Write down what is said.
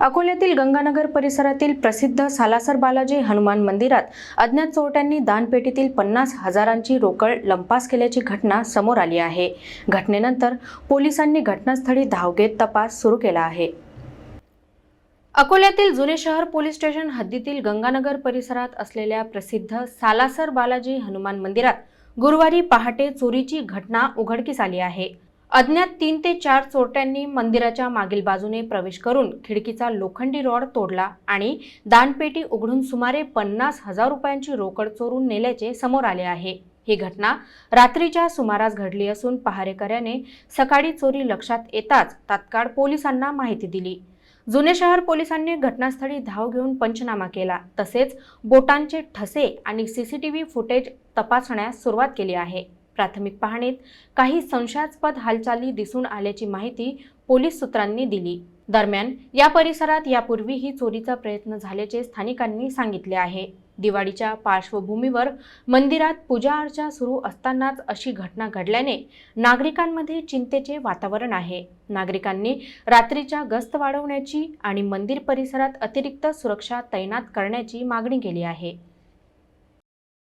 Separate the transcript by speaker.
Speaker 1: अकोल्यातील गंगानगर परिसरातील प्रसिद्ध सालासर बालाजी हनुमान मंदिरात अज्ञात चोरट्यांनी दानपेटीतील पन्नास हजारांची रोकड लंपास केल्याची घटना समोर आली आहे. घटनेनंतर पोलिसांनी घटनास्थळी धाव घेत तपास सुरू केला आहे. अकोल्यातील जुने शहर पोलीस स्टेशन हद्दीतील गंगानगर परिसरात असलेल्या प्रसिद्ध सालासर बालाजी हनुमान मंदिरात गुरुवारी पहाटे चोरीची घटना उघडकीस आली आहे. अज्ञात तीन ते चार चोरट्यांनी मंदिराच्या मागील बाजूने प्रवेश करून खिडकीचा लोखंडी रॉड तोडला आणि दानपेटी उघडून सुमारे पन्नास हजार रुपयांची रोकड चोरून नेल्याचे समोर आले आहे. ही घटना रात्रीच्या सुमारास घडली असून पहारेकऱ्याने सकाळी चोरी लक्षात येताच तात्काळ पोलिसांना माहिती दिली. जुने शहर पोलिसांनी घटनास्थळी धाव घेऊन पंचनामा केला. तसेच बोटांचे ठसे आणि सीसीटीव्ही फुटेज तपासण्यास सुरुवात केली आहे. प्राथमिक पाहणीत काही संशयास्पद हालचाली दिसून आल्याची माहिती पोलीस सूत्रांनी दिली. दरम्यान या परिसरात यापूर्वीही चोरीचा प्रयत्न झाल्याचे स्थानिकांनी सांगितले आहे. दिवाळीच्या पार्श्वभूमीवर मंदिरात पूजा अर्चा सुरू असतानाच अशी घटना घडल्याने नागरिकांमध्ये चिंतेचे वातावरण आहे. नागरिकांनी रात्रीच्या गस्त वाढवण्याची आणि मंदिर परिसरात अतिरिक्त सुरक्षा तैनात करण्याची मागणी केली आहे.